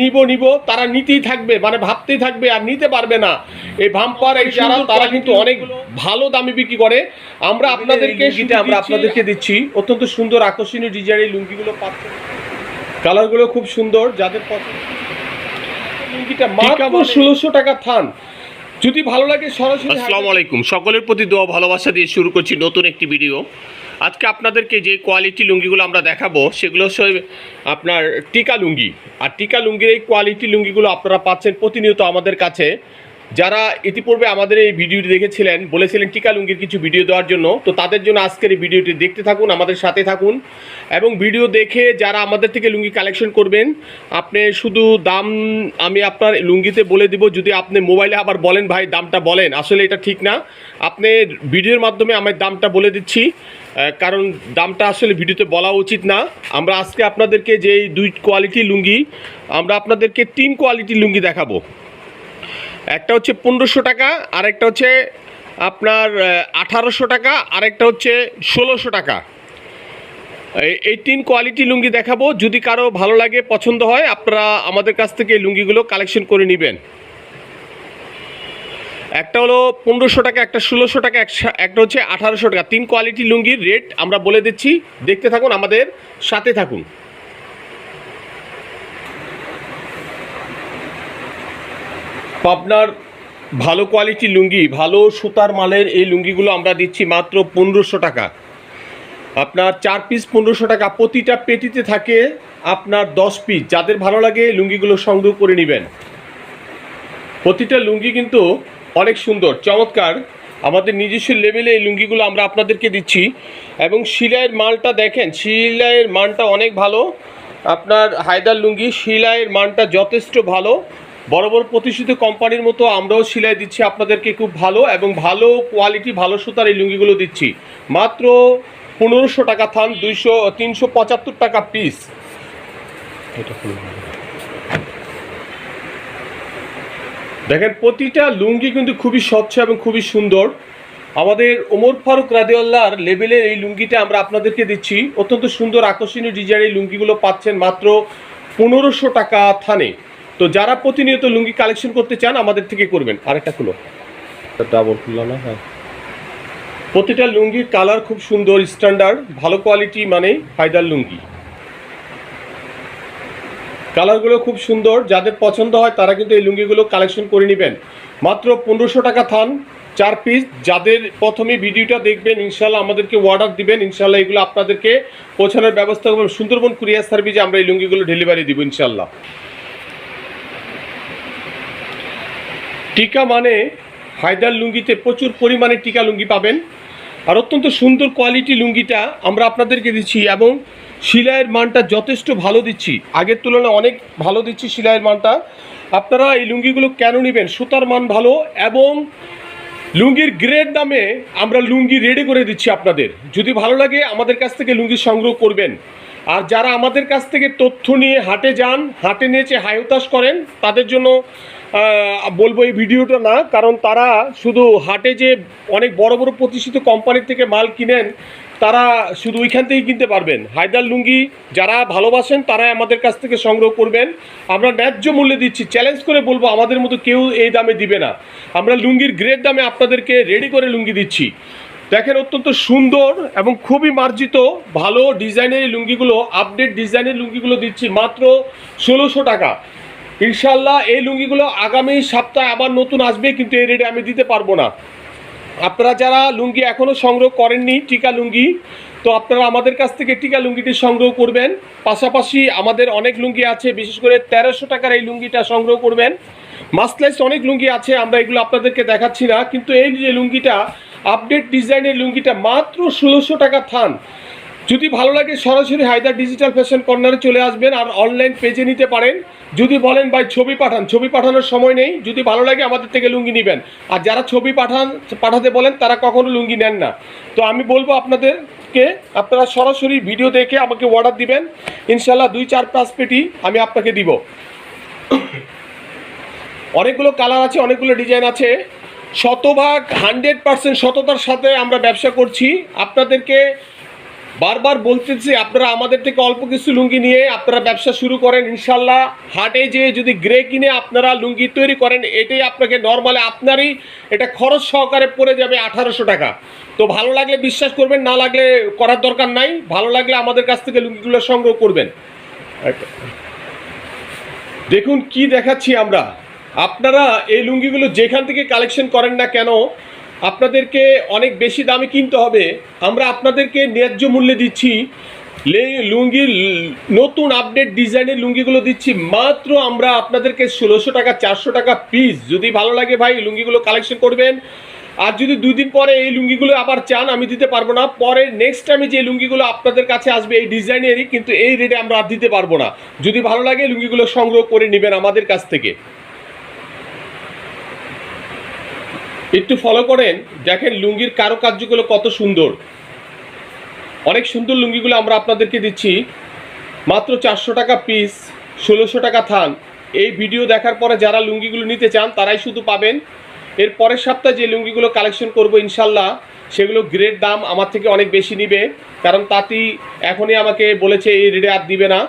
নিব নিব তারা নিতেই থাকবে মানে ভাবতেই থাকবে আর নিতে পারবে না। এই ভাম্পার এই যারা তারা কিন্তু অনেক ভালো দামে বিক্রি করে। আমরা আপনাদেরকে সেটা আমরা আপনাদেরকে দিচ্ছি। অত্যন্ত সুন্দর আকর্ষণীয় ডিজাইনের লুঙ্গিগুলো পাচ্ছেন। কালারগুলো খুব সুন্দর যাদের পছন্দ। লুঙ্গিটা মাত্র ষোলোশো টাকা থান। যদি ভালো লাগে সরাসরি আসসালামু আলাইকুম। সকলের প্রতি দোয়া ভালোবাসা দিয়ে শুরু করছি নতুন একটি ভিডিও আজকে আপনাদেরকে যে কোয়ালিটি লুঙ্গিগুলো আমরা দেখাবো, সেগুলো হচ্ছে আপনার টিকা লুঙ্গি। আর টিকা লুঙ্গির এই কোয়ালিটি লুঙ্গিগুলো আপনারা পাচ্ছেন প্রতিনিয়ত আমাদের কাছে। যারা ইতিপূর্বে আমাদের এই ভিডিওটি দেখেছিলেন, বলেছিলেন টিকা লুঙ্গির কিছু ভিডিও দেওয়ার জন্য, তো তাদের জন্য আজকের এই ভিডিওটি দেখতে থাকুন, আমাদের সাথে থাকুন। এবং ভিডিও দেখে যারা আমাদের থেকে লুঙ্গি কালেকশন করবেন, আপনি শুধু দাম আমি আপনার লুঙ্গিতে বলে দিব, যদি আপনি মোবাইলে আবার বলেন, ভাই, দামটা বলেন। আসলে এটা ঠিক না। আপনি ভিডিওর মাধ্যমে আমার দামটা বলে দিচ্ছি। কারণ দামটা আসলে ভিডিওতে বলা উচিত না। আমরা আজকে আপনাদেরকে যে দুই কোয়ালিটি লুঙ্গি, আমরা আপনাদেরকে তিন কোয়ালিটি লুঙ্গি দেখাবো। একটা হচ্ছে পনেরোশো টাকা আর একটা হচ্ছে আপনার আঠারোশো টাকা আর একটা হচ্ছে ষোলোশো টাকা। এই- এই তিন কোয়ালিটি লুঙ্গি দেখাবো। যদি কারও ভালো লাগে, পছন্দ হয়, আপনারা আমাদের কাছ থেকে লুঙ্গিগুলো কালেকশন করে নেবেন। একটা হলো পনেরোশো টাকা, একটা ষোলোশো টাকা, একটা হচ্ছে আঠারোশো টাকা। তিন কোয়ালিটি লুঙ্গির রেট আমরা বলে দিচ্ছি। দেখতে থাকুন, আমাদের সাথে থাকুন। পাবনার ভালো কোয়ালিটি লুঙ্গি, ভালো সুতার মালের এই লুঙ্গিগুলো আমরা দিচ্ছি মাত্র পনেরোশো টাকা। আপনার চার পিস পনেরোশো টাকা, প্রতিটা পেটিতে থাকে আপনার দশ পিস যাদের ভালো লাগে লুঙ্গিগুলো সংগ্রহ করে নেবেন। প্রতিটা লুঙ্গি কিন্তু অনেক সুন্দর, চমৎকার। আমাদের নিজস্ব লেভেলে এই লুঙ্গিগুলো আমরা আপনাদেরকে দিচ্ছি। এবং সিলাইয়ের মালটা দেখেন, সিলাইয়ের মানটা অনেক ভালো। আপনার হায়দার লুঙ্গি, সিলাইয়ের মানটা যথেষ্ট ভালো। বড় বড় প্রতিষ্ঠিত কোম্পানির মতো আমরাও সিলাই দিচ্ছি আপনাদেরকে, খুব ভালো এবং ভালো কোয়ালিটি ভালো সুতার এই লুঙ্গিগুলো দিচ্ছি। মাত্র পনেরোশো টাকা থান, দুইশো, তিনশো পঁচাত্তর টাকা পিস এটা খুলে দিন। দেখেন প্রতিটা লুঙ্গি কিন্তু খুবই স্বচ্ছ এবং খুবই সুন্দর। আমাদের ওমর ফারুক রাদিউল্লাহর লেভেলের এই লুঙ্গিটা আমরা আপনাদেরকে দিচ্ছি। অত্যন্ত সুন্দর আকর্ষণীয় ডিজাইনের লুঙ্গিগুলো পাচ্ছেন মাত্র পনেরোশো টাকা থানে। তো যারা প্রতিনিয়ত লুঙ্গি কালেকশন করতে চান আমাদের থেকে করবেন। আরেকটা খুলো। ডাবল খুললো না? হ্যাঁ। প্রতিটা লুঙ্গির কালার খুব সুন্দর স্ট্যান্ডার্ড ভালো কোয়ালিটি মানে হায়দার লুঙ্গি। কালারগুলো খুব সুন্দর, যাদের পছন্দ হয় তারা কিন্তু এই লুঙ্গিগুলো কালেকশন করে নেবেন। মাত্র পনেরোশো টাকা থান, চার পিস যাদের প্রথমে ভিডিওটা দেখবেন, ইনশাল্লাহ আমাদেরকে অর্ডার দিবেন। ইনশাল্লাহ এগুলো আপনাদেরকে পৌঁছানোর ব্যবস্থা করবেন সুন্দরবন কুরিয়ার সার্ভিসে আমরা এই লুঙ্গিগুলো ডেলিভারি দিব, ইনশাল্লাহ। টিকা মানে হায়দার লুঙ্গিতে প্রচুর পরিমাণে টিকা লুঙ্গি পাবেন। আর অত্যন্ত সুন্দর কোয়ালিটি লুঙ্গিটা আমরা আপনাদেরকে দিচ্ছি এবং সিলাইয়ের মানটা যথেষ্ট ভালো দিচ্ছি। আগের তুলনায় অনেক ভালো দিচ্ছি সিলাইয়ের মানটা। আপনারা এই লুঙ্গিগুলো কেন নেবেন? সুতার মান ভালো এবং লুঙ্গির গ্রেড দামে আমরা লুঙ্গি রেডি করে দিচ্ছি আপনাদের। যদি ভালো লাগে, আমাদের কাছ থেকে লুঙ্গি সংগ্রহ করবেন। আর যারা আমাদের কাছ থেকে তথ্য নিয়ে হাটে যান, হাটে নিয়েছে হায়তাস করেন, তাদের জন্য বলব এই ভিডিওটা না, কারণ তারা শুধু হাটে যে অনেক বড় বড় প্রতিষ্ঠিত কোম্পানির থেকে মাল কিনেন, তারা শুধু ওইখান থেকেই কিনতে পারবেন। হায়দার লুঙ্গি যারা ভালোবাসেন তারা আমাদের কাছ থেকে সংগ্রহ করবেন। আমরা ন্যায্য মূল্যে দিচ্ছি। চ্যালেঞ্জ করে বলব, আমাদের মতো কেউ এই দামে দিবে না। আমরা লুঙ্গির গ্রেড দামে আপনাদেরকে রেডি করে লুঙ্গি দিচ্ছি। দেখেন, অত্যন্ত সুন্দর এবং খুবই মার্জিত, ভালো ডিজাইনের লুঙ্গিগুলো আপডেট ডিজাইনের লুঙ্গিগুলো দিচ্ছি মাত্র ষোলোশো টাকা। ইনশাল্লাহ এই লুঙ্গিগুলো আগামী সপ্তাহে আবার নতুন আসবে, কিন্তু এই রেটে আমি দিতে পারব না। আপনারা যারা লুঙ্গি এখনও সংগ্রহ করেননি, টিকা লুঙ্গি, তো আপনারা আমাদের কাছ থেকে টিকা লুঙ্গিটি সংগ্রহ করবেন। পাশাপাশি আমাদের অনেক লুঙ্গি আছে, বিশেষ করে তেরোশো টাকার এই লুঙ্গিটা সংগ্রহ করবেন। মাসলাইস অনেক লুঙ্গি আছে, আমরা এগুলো আপনাদেরকে দেখাচ্ছি না, কিন্তু এই যে লুঙ্গিটা আপডেট ডিজাইনের লুঙ্গিটা মাত্র ষোলোশো টাকা থান। যদি ভালো লাগে, সরাসরি হায়দার ডিজিটাল ফ্যাশন কর্নারে চলে আসবেন আর অনলাইন পেজে নিতে পারেন। যদি বলেন, ভাই, ছবি পাঠান। ছবি পাঠানোর সময় নেই। যদি ভালো লাগে, আমাদের থেকে লুঙ্গি নেবেন। আর যারা ছবি পাঠান, পাঠাতে বলেন, তারা কখনো লুঙ্গি নেন না। তো আমি বলব আপনাদেরকে, আপনারা সরাসরি ভিডিও দেখে আমাকে অর্ডার দিবেন। ইনশাল্লাহ দুই, চার পাঁচ পেটি আমি আপনাকে দিব। অনেকগুলো কালার আছে, অনেকগুলো ডিজাইন আছে। শতভাগ হান্ড্রেড পার্সেন্ট সততার সাথে আমরা ব্যবসা করছি। আপনাদেরকে বারবার বলতেছি, আপনারা আমাদের থেকে অল্প কিছু লুঙ্গি নিয়ে আপনারা ব্যবসা শুরু করেন, ইনশাল্লাহ। হাটে যেয়ে যদি গ্রে কিনে আপনারা লুঙ্গি তৈরি করেন, এটাই আপনাকে নর্মালি আপনারই এটা খরচ সহকারে পড়ে যাবে আঠারোশো টাকা। তো ভালো লাগলে বিশ্বাস করবেন, না লাগলে করার দরকার নাই। ভালো লাগলে আমাদের কাছ থেকে লুঙ্গিগুলো সংগ্রহ করবেন। দেখুন কি দেখাচ্ছি আমরা। আপনারা এই লুঙ্গিগুলো যেখান থেকে কালেকশন করেন না কেন আপনাদেরকে অনেক বেশি দামে কিনতে হবে। আমরা আপনাদেরকে ন্যায্য মূল্যে দিচ্ছি। লুঙ্গির নতুন আপডেট ডিজাইনের লুঙ্গিগুলো দিচ্ছি। মাত্র আমরা আপনাদেরকে ষোলোশো টাকা, চারশো টাকা পিস যদি ভালো লাগে ভাই, লুঙ্গিগুলো কালেকশন করবেন। আর যদি দুই দিন পরে এই লুঙ্গিগুলো আবার চান, আমি দিতে পারব না। পরে নেক্সট টাইমে যে লুঙ্গিগুলো আপনাদের কাছে আসবে, এই ডিজাইনেরই কিন্তু এই রেটে আমরা দিতে পারব না। যদি ভালো লাগে, লুঙ্গিগুলো সংগ্রহ করে নেবেন আমাদের কাছ থেকে। একটু ফলো করেন, দেখেন লুঙ্গির কারুকার্যগুলো কত সুন্দর। অনেক সুন্দর লুঙ্গিগুলো আমরা আপনাদেরকে দিচ্ছি। মাত্র চারশো টাকা পিস ষোলোশো টাকা থান। এই ভিডিও দেখার পরে যারা লুঙ্গিগুলো নিতে চান, তারাই শুধু পাবেন। এর পরের সপ্তাহে যে লুঙ্গিগুলো কালেকশন করব ইনশাল্লাহ, সেগুলো গ্রেড দাম আমার থেকে অনেক বেশি নিবে। কারণ তাঁতি এখনই আমাকে বলেছে, এই রেটে আর দিবে না।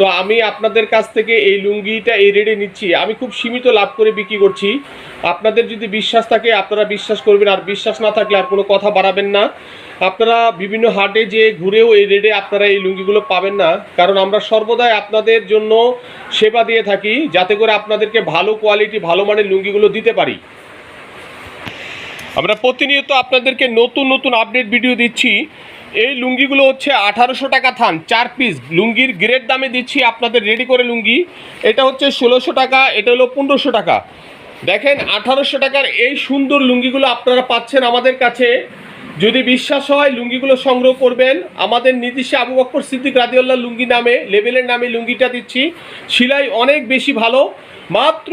তো আমি আপনাদের কাছ থেকে এই লুঙ্গিটা এই রেটে নিচ্ছি। আমি খুব সীমিত লাভ করে বিক্রি করছি। আপনাদের যদি বিশ্বাস থাকে, আপনারা বিশ্বাস করবেন, আর বিশ্বাস না থাকলে আর কোনো কথা বাড়াবেন না। আপনারা বিভিন্ন হাটে যে ঘুরেও এই রেটে আপনারা এই লুঙ্গিগুলো পাবেন না। কারণ আমরা সর্বদাই আপনাদের জন্য সেবা দিয়ে থাকি, যাতে করে আপনাদেরকে ভালো কোয়ালিটি, ভালো মানের লুঙ্গিগুলো দিতে পারি। আমরা প্রতিনিয়ত আপনাদেরকে নতুন নতুন আপডেট ভিডিও দিচ্ছি। এই লুঙ্গিগুলো হচ্ছে আঠারোশো টাকা থান, চার পিস লুঙ্গির গ্রেড দামে দিচ্ছি আপনাদের রেডি করে লুঙ্গি। এটা হচ্ছে ষোলোশো টাকা, এটা হলো পনেরোশো টাকা। দেখেন, আঠারোশো টাকার এই সুন্দর লুঙ্গিগুলো আপনারা পাচ্ছেন আমাদের কাছে। যদি বিশ্বাস হয়, লুঙ্গিগুলো সংগ্রহ করবেন। আমাদের নির্দিষ্ট আবু বক্কর সিদ্দিক রাদিউল্লাহ লুঙ্গি নামে, লেবেলের নামে লুঙ্গিটা দিচ্ছি। সিলাই অনেক বেশি ভালো। মাত্র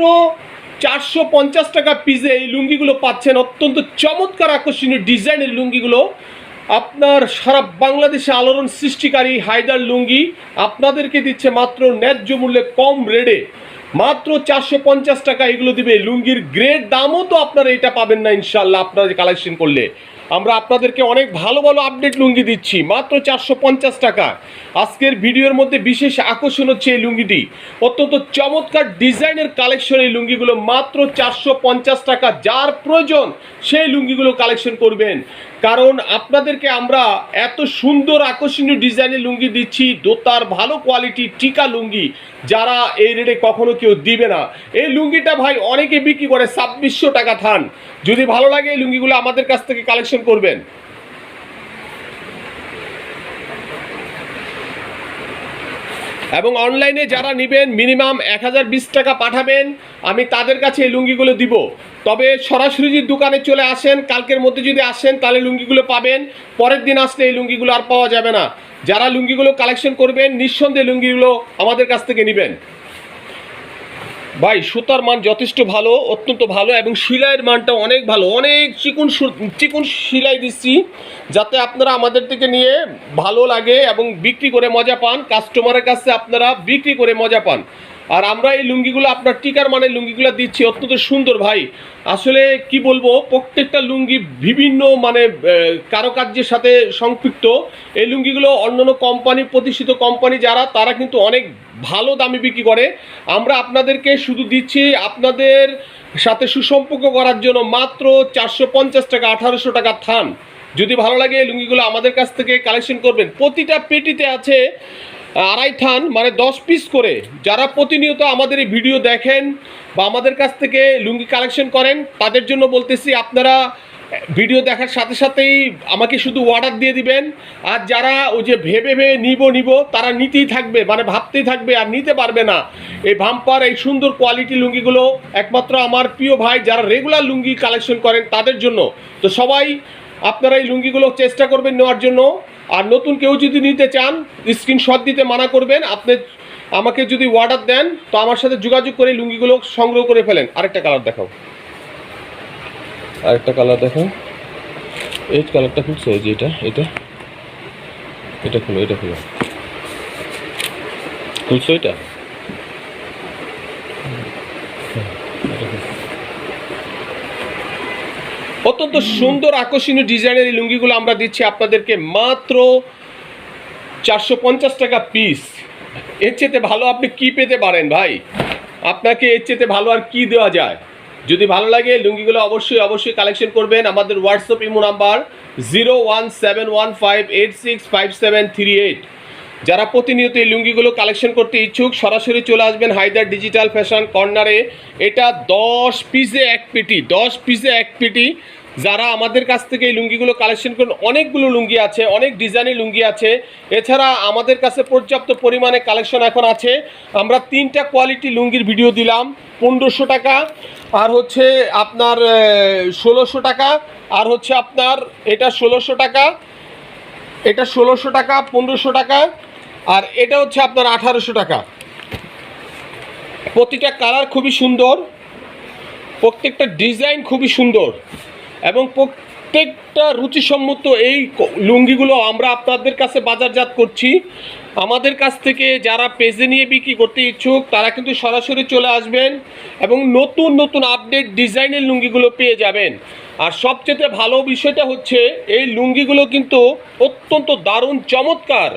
চারশো পঞ্চাশ টাকা পিসে এই লুঙ্গিগুলো পাচ্ছেন। অত্যন্ত চমৎকার আকর্ষণীয় ডিজাইনের লুঙ্গিগুলো। আপনার সারা বাংলাদেশে আলোড়ন সৃষ্টিকারী হায়দার লুঙ্গি আপনাদেরকে দিচ্ছে মাত্র ন্যায্য মূল্যে কম রেডে মাত্র চারশো পঞ্চাশ টাকা এগুলো দিবে। লুঙ্গির গ্রেড দামও তো আপনারা এটা পাবেন না ইনশাল্লাহ আপনারা কালেকশন করলে। আমরা আপনাদেরকে অনেক ভালো ভালো আপডেট লুঙ্গি দিচ্ছি। মাত্র চারশো পঞ্চাশ টাকা। আজকের ভিডিওর মধ্যে বিশেষ আকর্ষণ হচ্ছে এই লুঙ্গিটি। অত্যন্ত চমৎকার ডিজাইনের কালেকশন এই লুঙ্গিগুলো মাত্র চারশো পঞ্চাশ টাকা। যার প্রয়োজন, সেই লুঙ্গিগুলো কালেকশন করবেন। কারণ আপনাদেরকে আমরা এত সুন্দর আকর্ষণীয় ডিজাইনের লুঙ্গি দিচ্ছি। দোতার ভালো কোয়ালিটি টিকা লুঙ্গি। যারা এই রেটে কখনো কেউ দিবে না। এই লুঙ্গিটা ভাই অনেকে বিক্রি করে, ছাব্বিশশো টাকা থান। যদি ভালো লাগে এই লুঙ্গিগুলো আমাদের কাছ থেকে কালেকশন করবেন। এবং অনলাইনে যারা নেবেন মিনিমাম এক হাজার বিশ টাকা পাঠাবেন, আমি তাদের কাছে এই লুঙ্গিগুলো দিব। তবে সরাসরি যদি দোকানে চলে আসেন, কালকের মধ্যে যদি আসেন, তাহলে লুঙ্গিগুলো পাবেন। পরের দিন আসলে এই লুঙ্গিগুলো আর পাওয়া যাবে না। যারা লুঙ্গিগুলো কালেকশন করবেন, নিঃসন্দেহে লুঙ্গিগুলো আমাদের কাছ থেকে নেবেন। ভাই, সুতার মান যথেষ্ট ভালো, অত্যন্ত ভালো এবং শিলাইয়ের মানটা অনেক ভালো। অনেক চিকুন চিকুন শিলাই দিচ্ছি যাতে আপনারা আমাদের থেকে নিয়ে ভালো লাগে এবং বিক্রি করে মজা পান। কাস্টমারের কাছে আপনারা বিক্রি করে মজা পান। আর আমরা এই লুঙ্গিগুলো, আপনার টিকার মানে লুঙ্গিগুলো দিচ্ছি, অত্যন্ত সুন্দর ভাই। আসলে কি বলব, প্রত্যেকটা লুঙ্গি বিভিন্ন মানে কারুকার্যের সাথে সম্পৃক্ত এই লুঙ্গিগুলো অন্যান্য কোম্পানি, প্রতিষ্ঠিত কোম্পানি যারা, তারা কিন্তু অনেক ভালো দামে বিক্রি করে। আমরা আপনাদেরকে শুধু দিচ্ছি আপনাদের সাথে সুসম্পর্ক করার জন্য মাত্র চারশো পঞ্চাশ টাকা, আঠারোশো টাকা থান। যদি ভালো লাগে এই লুঙ্গিগুলো আমাদের কাছ থেকে কালেকশন করবেন। প্রতিটা পেটিতে আছে আড়াই থান মানে দশ পিস করে যারা প্রতিনিয়ত আমাদের এই ভিডিও দেখেন বা আমাদের কাছ থেকে লুঙ্গি কালেকশন করেন, তাদের জন্য বলতেছি আপনারা ভিডিও দেখার সাথে সাথেই আমাকে শুধু অর্ডার দিয়ে দিবেন। আর যারা ওই যে ভেবে ভেবে নিব নিব, তারা নিতেই থাকবে মানে ভাবতেই থাকবে আর নিতে পারবে না। এই ভাম্পার এই সুন্দর কোয়ালিটি লুঙ্গিগুলো একমাত্র আমার প্রিয় ভাই, যারা রেগুলার লুঙ্গি কালেকশন করেন তাদের জন্য। তো সবাই আপনারা এই লুঙ্গিগুলো চেষ্টা করবেন নেওয়ার জন্য। আর নতুন কেউ যদি নিতে চান স্ক্রিনশট দিতে মানা করবেন। আপনি আমাকে যদি অর্ডার দেন, তো আমার সাথে যোগাযোগ করে লুঙ্গিগুলো সংগ্রহ করে ফেলেন। আরেকটা কালার দেখাও। আরেকটা কালার দেখো এই কালারটা এই যে এটা এটা। এটা খুলো এটা খুলো। খুলছো এটা। অত্যন্ত সুন্দর আকর্ষণীয় ডিজাইনের এই লুঙ্গিগুলো আমরা দিচ্ছি আপনাদেরকে মাত্র চারশো পঞ্চাশ টাকা পিস এর চেতে ভালো আপনি কি পেতে পারেন ভাই? আপনাকে এর চেতে ভালো আর কি দেওয়া যায়? যদি ভালো লাগে লুঙ্গিগুলো অবশ্যই অবশ্যই কালেকশন করবেন। আমাদের WhatsApp imo number zero one seven one five eight six five seven three eight যারা প্রতিনিয়ত এই লুঙ্গিগুলো কালেকশন করতে ইচ্ছুক, সরাসরি চলে আসবেন হায়দার ডিজিটাল ফ্যাশন কর্নারে এটা দশ পিসে এক পেটি, দশ পিসে এক পেটি। যারা আমাদের কাছ থেকে এই লুঙ্গিগুলো কালেকশন করেন, অনেকগুলো লুঙ্গি আছে, অনেক ডিজাইনের লুঙ্গি আছে। এছাড়া আমাদের কাছে পর্যাপ্ত পরিমাণে কালেকশন এখন আছে। আমরা তিনটা কোয়ালিটি লুঙ্গির ভিডিও দিলাম, পনেরোশো টাকা, আর হচ্ছে আপনার ষোলোশো টাকা, আর হচ্ছে আপনার, এটা ষোলোশো টাকা, এটা ষোলোশো টাকা, পনেরোশো টাকা, আর এটা হচ্ছে আপনার আঠারোশো টাকা। প্রতিটা কালার খুবই সুন্দর, প্রত্যেকটা ডিজাইন খুবই সুন্দর। এবং প্রত্যেকটা রুচিসম্মত এই লুঙ্গিগুলো আমরা আপনাদের কাছে বাজারজাত করছি। আমাদের কাছ থেকে যারা পেজে নিয়ে বিক্রি করতে ইচ্ছুক, তারা কিন্তু সরাসরি চলে আসবেন এবং নতুন নতুন আপডেট ডিজাইনের লুঙ্গিগুলো পেয়ে যাবেন। আর সবচেয়ে ভালো বিষয়টা হচ্ছে, এই লুঙ্গিগুলো কিন্তু অত্যন্ত দারুণ, চমৎকার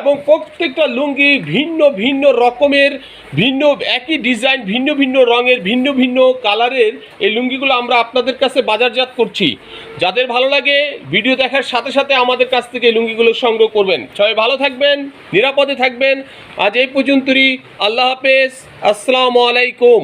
এবং প্রত্যেকটা লুঙ্গি ভিন্ন ভিন্ন রকমের, ভিন্ন একই ডিজাইন ভিন্ন ভিন্ন রঙের, ভিন্ন ভিন্ন কালারের এই লুঙ্গিগুলো আমরা আপনাদের কাছে বাজারজাত করছি। যাদের ভালো লাগে ভিডিও দেখার সাথে সাথে আমাদের কাছ থেকে লুঙ্গিগুলো সংগ্রহ করবেন। সবাই ভালো থাকবেন নিরাপদে থাকবেন। আজ এই পর্যন্তই। আল্লাহ হাফেজ। আসসালামু আলাইকুম।